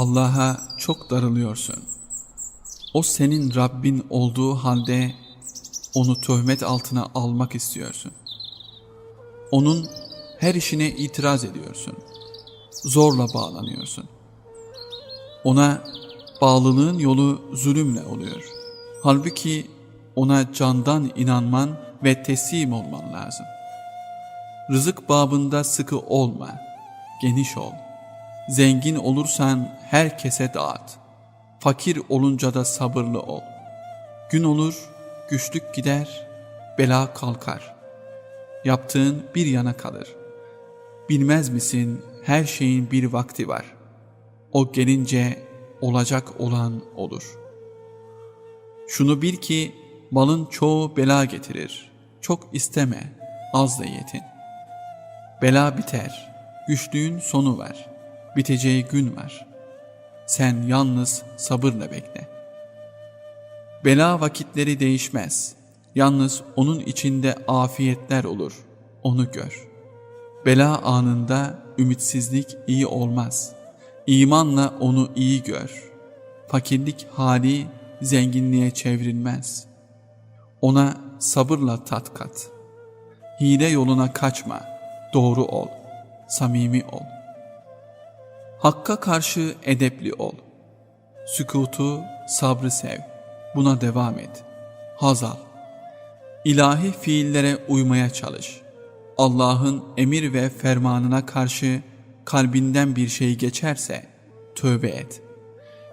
Allah'a çok darılıyorsun. O senin Rabbin olduğu halde onu töhmet altına almak istiyorsun. Onun her işine itiraz ediyorsun. Zorla bağlanıyorsun. Ona bağlılığın yolu zulümle oluyor. Halbuki ona candan inanman ve teslim olman lazım. Rızık babında sıkı olma, geniş ol. Zengin olursan herkese dağıt. Fakir olunca da sabırlı ol. Gün olur, güçlük gider, bela kalkar. Yaptığın bir yana kalır. Bilmez misin her şeyin bir vakti var. O gelince olacak olan olur. Şunu bil ki malın çoğu bela getirir. Çok isteme, az da yetin. Bela biter, güçlüğün sonu var, biteceği gün var. Sen yalnız sabırla bekle. Bela vakitleri değişmez. Yalnız onun içinde afiyetler olur. Onu gör. Bela anında ümitsizlik iyi olmaz. İmanla onu iyi gör. Fakirlik hali zenginliğe çevrilmez. Ona sabırla tat kat. Hile yoluna kaçma. Doğru ol. Samimi ol. Hakka karşı edepli ol. Sükutu, sabrı sev. Buna devam et. Haz al. İlahi fiillere uymaya çalış. Allah'ın emir ve fermanına karşı kalbinden bir şey geçerse tövbe et.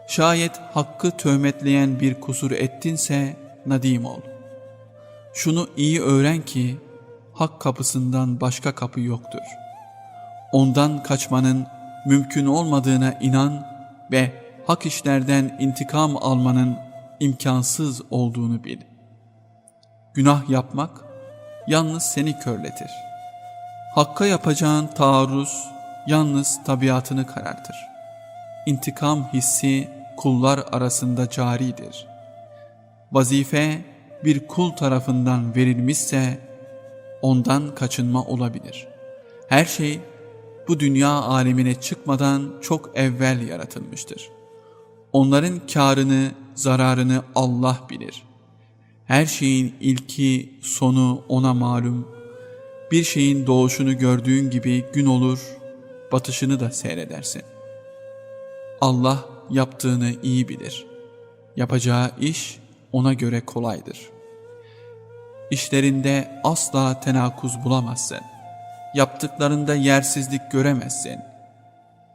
Şayet hakkı töhmetleyen bir kusur ettinse nadim ol. Şunu iyi öğren ki hak kapısından başka kapı yoktur. Ondan kaçmanın mümkün olmadığına inan ve hak işlerden intikam almanın imkansız olduğunu bil. Günah yapmak yalnız seni körletir. Hakka yapacağın taarruz yalnız tabiatını karartır. İntikam hissi kullar arasında caridir. Vazife bir kul tarafından verilmişse ondan kaçınma olabilir. Her şey bu dünya alemine çıkmadan çok evvel yaratılmıştır. Onların karını, zararını Allah bilir. Her şeyin ilki, sonu ona malum. Bir şeyin doğuşunu gördüğün gibi gün olur, batışını da seyredersin. Allah yaptığını iyi bilir. Yapacağı iş ona göre kolaydır. İşlerinde asla tenakuz bulamazsın. Yaptıklarında yersizlik göremezsin.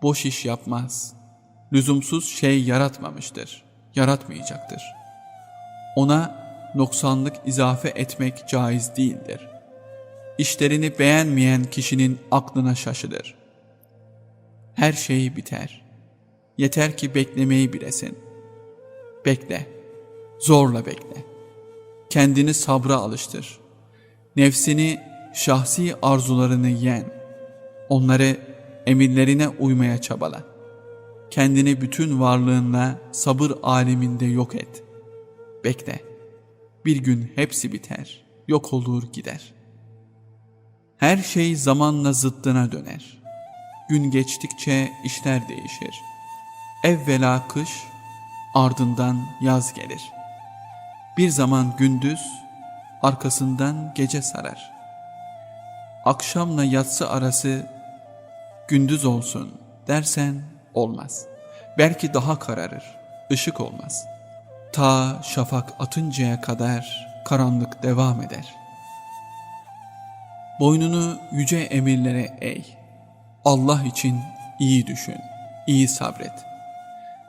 Boş iş yapmaz. Lüzumsuz şey yaratmamıştır. Yaratmayacaktır. Ona noksanlık izafe etmek caiz değildir. İşlerini beğenmeyen kişinin aklına şaşılır. Her şey biter. Yeter ki beklemeyi bilesin. Bekle. Zorla bekle. Kendini sabra alıştır. Nefsini, şahsi arzularını yen. Onları emirlerine uymaya çabala. Kendini bütün varlığınla sabır aleminde yok et. Bekle. Bir gün hepsi biter. Yok olur gider. Her şey zamanla zıttına döner. Gün geçtikçe işler değişir. Evvela kış, ardından yaz gelir. Bir zaman gündüz, arkasından gece sarar. Akşamla yatsı arası gündüz olsun dersen olmaz. Belki daha kararır, ışık olmaz. Ta şafak atıncaya kadar karanlık devam eder. Boynunu yüce emirlere eğ. Allah için iyi düşün, iyi sabret.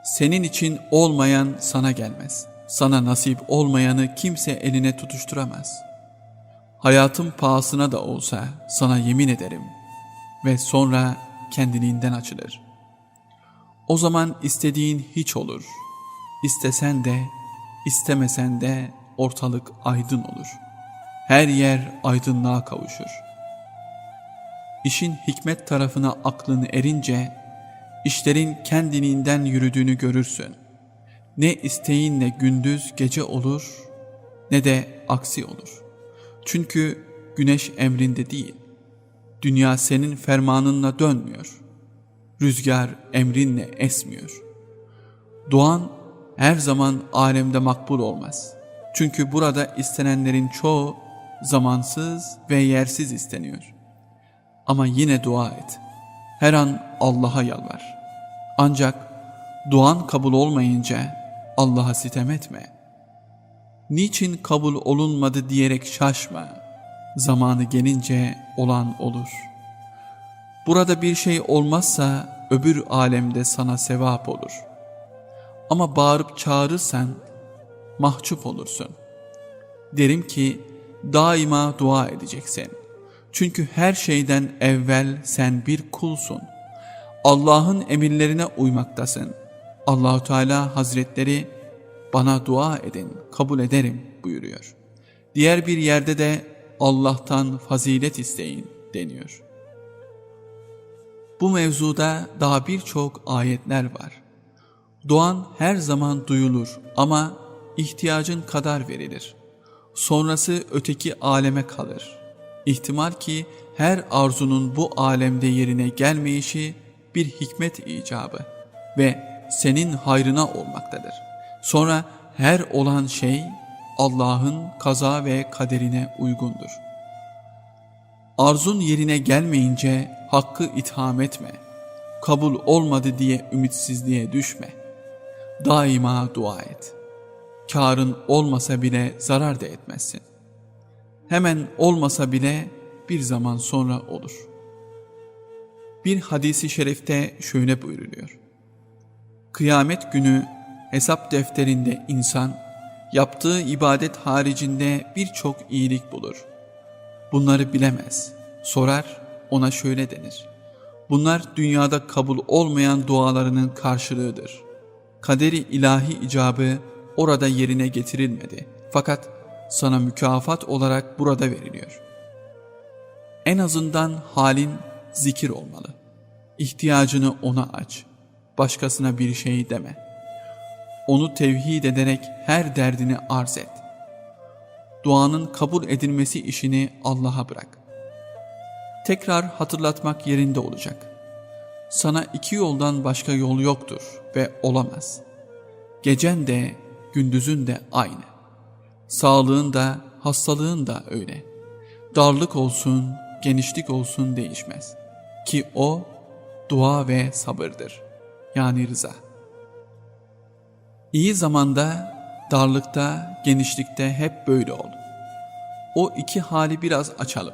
Senin için olmayan sana gelmez. Sana nasip olmayanı kimse eline tutuşturamaz. Hayatın pahasına da olsa sana yemin ederim ve sonra kendiliğinden açılır. O zaman istediğin hiç olur. İstesen de, istemesen de ortalık aydın olur. Her yer aydınlığa kavuşur. İşin hikmet tarafına aklın erince, işlerin kendiliğinden yürüdüğünü görürsün. Ne isteğinle gündüz gece olur, ne de aksi olur. Çünkü güneş emrinde değil, dünya senin fermanınla dönmüyor. Rüzgar emrinle esmiyor. Duan her zaman alemde makbul olmaz. Çünkü burada istenenlerin çoğu zamansız ve yersiz isteniyor. Ama yine dua et. Her an Allah'a yalvar. Ancak duan kabul olmayınca Allah'a sitem etme. Niçin kabul olunmadı diyerek şaşma. Zamanı gelince olan olur. Burada bir şey olmazsa öbür alemde sana sevap olur. Ama bağırıp çağırırsan mahcup olursun. Derim ki daima dua edeceksin. Çünkü her şeyden evvel sen bir kulsun. Allah'ın emirlerine uymaktasın. Allahu Teala Hazretleri bana dua edin, kabul ederim buyuruyor. Diğer bir yerde de Allah'tan fazilet isteyin deniyor. Bu mevzuda daha birçok ayetler var. Doğan her zaman duyulur ama ihtiyacın kadar verilir. Sonrası öteki aleme kalır. İhtimal ki her arzunun bu alemde yerine gelmeyişi bir hikmet icabı ve senin hayrına olmaktadır. Sonra her olan şey Allah'ın kaza ve kaderine uygundur. Arzun yerine gelmeyince hakkı itham etme. Kabul olmadı diye ümitsizliğe düşme. Daima dua et. Karın olmasa bile zarar da etmezsin. Hemen olmasa bile bir zaman sonra olur. Bir hadisi şerifte şöyle buyruluyor. Kıyamet günü hesap defterinde insan yaptığı ibadet haricinde birçok iyilik bulur. Bunları bilemez. Sorar ona şöyle denir. Bunlar dünyada kabul olmayan dualarının karşılığıdır. Kaderi ilahi icabı orada yerine getirilmedi. Fakat sana mükafat olarak burada veriliyor. En azından halin zikir olmalı. İhtiyacını ona aç. Başkasına bir şey deme. Onu tevhid ederek her derdini arz et. Duanın kabul edilmesi işini Allah'a bırak. Tekrar hatırlatmak yerinde olacak. Sana iki yoldan başka yol yoktur ve olamaz. Gecen de gündüzün de aynı. Sağlığın da hastalığın da öyle. Darlık olsun, genişlik olsun değişmez. Ki o dua ve sabırdır. Yani rıza. İyi zamanda, darlıkta, genişlikte hep böyle ol. O iki hali biraz açalım.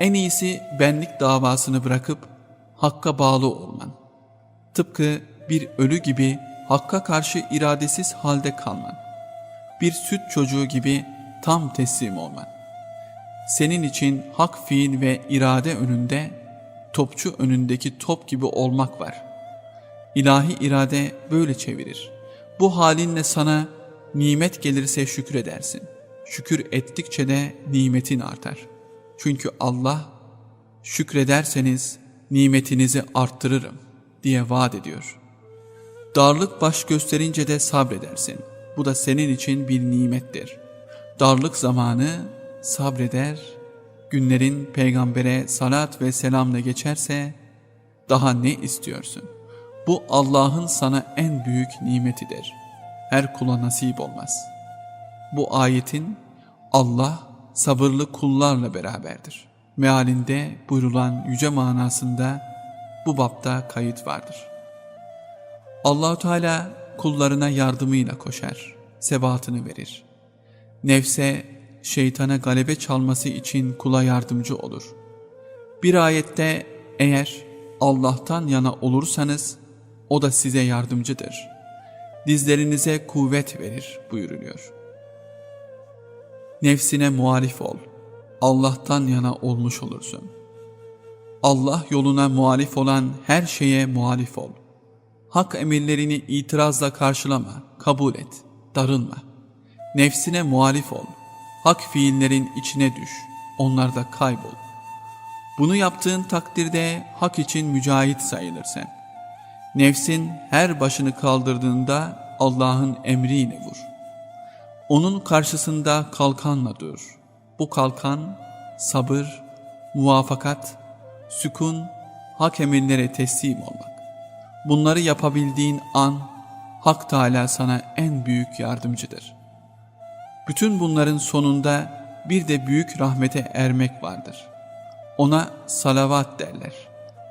En iyisi benlik davasını bırakıp hakka bağlı olman. Tıpkı bir ölü gibi hakka karşı iradesiz halde kalman. Bir süt çocuğu gibi tam teslim olman. Senin için hak fiil ve irade önünde, topçu önündeki top gibi olmak var. İlahi irade böyle çevirir. Bu halinle sana nimet gelirse şükredersin. Şükür ettikçe de nimetin artar. Çünkü Allah şükrederseniz nimetinizi arttırırım diye vaat ediyor. Darlık baş gösterince de sabredersin. Bu da senin için bir nimettir. Darlık zamanı sabreder, günlerin peygambere salat ve selamla geçerse daha ne istiyorsun? Bu Allah'ın sana en büyük nimetidir. Her kula nasip olmaz. Bu ayetin Allah sabırlı kullarla beraberdir. Mealinde buyurulan yüce manasında bu bapta kayıt vardır. Allahu Teala kullarına yardımıyla koşar, sebatını verir. Nefse, şeytana galebe çalması için kula yardımcı olur. Bir ayette eğer Allah'tan yana olursanız o da size yardımcıdır. Dizlerinize kuvvet verir buyuruluyor. Nefsine muhalif ol. Allah'tan yana olmuş olursun. Allah yoluna muhalif olan her şeye muhalif ol. Hak emirlerini itirazla karşılama, kabul et, darılma. Nefsine muhalif ol. Hak fiillerin içine düş, onlarda kaybol. Bunu yaptığın takdirde hak için mücahit sayılırsın. Nefsin her başını kaldırdığında Allah'ın emriyle vur. Onun karşısında kalkanla dur. Bu kalkan sabır, muvafakat, sükun, hak emirlere teslim olmak. Bunları yapabildiğin an Hak Teala sana en büyük yardımcıdır. Bütün bunların sonunda bir de büyük rahmete ermek vardır. Ona salavat derler.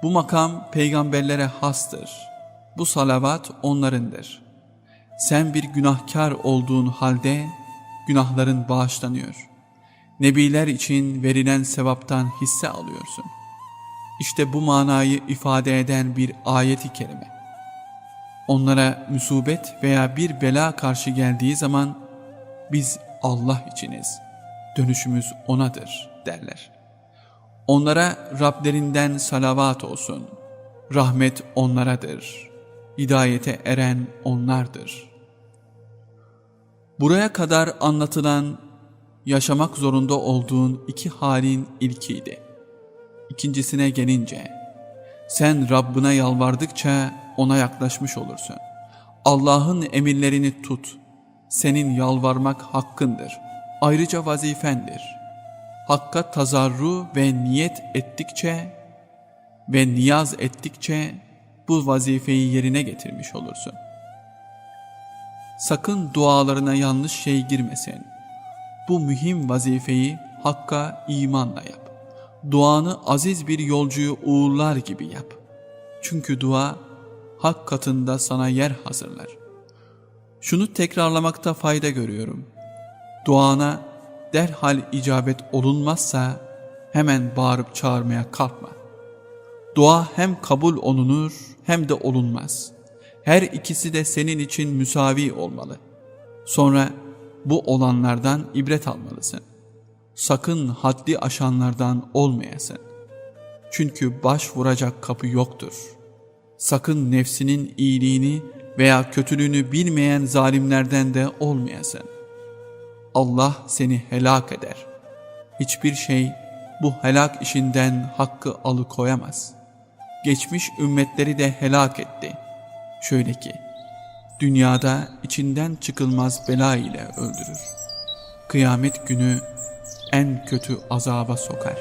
Bu makam peygamberlere hastır. Bu salavat onlarındır. Sen bir günahkar olduğun halde günahların bağışlanıyor. Nebiler için verilen sevaptan hisse alıyorsun. İşte bu manayı ifade eden bir ayeti kerime. Onlara musibet veya bir bela karşı geldiği zaman biz Allah içiniz, dönüşümüz O'nadır derler. Onlara Rablerinden salavat olsun, rahmet onlaradır, hidayete eren onlardır. Buraya kadar anlatılan yaşamak zorunda olduğun iki halin ilkiydi. İkincisine gelince, sen Rabbine yalvardıkça ona yaklaşmış olursun. Allah'ın emirlerini tut. Senin yalvarmak hakkındır. Ayrıca vazifendir. Hakka tazarru ve niyet ettikçe ve niyaz ettikçe bu vazifeyi yerine getirmiş olursun. Sakın dualarına yanlış şey girmesin. Bu mühim vazifeyi Hakk'a imanla yap. Duanı aziz bir yolcuyu uğurlar gibi yap. Çünkü dua hak katında sana yer hazırlar. Şunu tekrarlamakta fayda görüyorum. Duana derhal icabet olunmazsa hemen bağırıp çağırmaya kalkma. Dua hem kabul olunur hem de olunmaz. Her ikisi de senin için müsavi olmalı. Sonra bu olanlardan ibret almalısın. Sakın haddi aşanlardan olmayasın. Çünkü baş vuracak kapı yoktur. Sakın nefsinin iyiliğini veya kötülüğünü bilmeyen zalimlerden de olmayasın. Allah seni helak eder. Hiçbir şey bu helak işinden hakkı alıkoyamaz. Geçmiş ümmetleri de helak etti. Şöyle ki, dünyada içinden çıkılmaz bela ile öldürür. Kıyamet günü en kötü azaba sokar.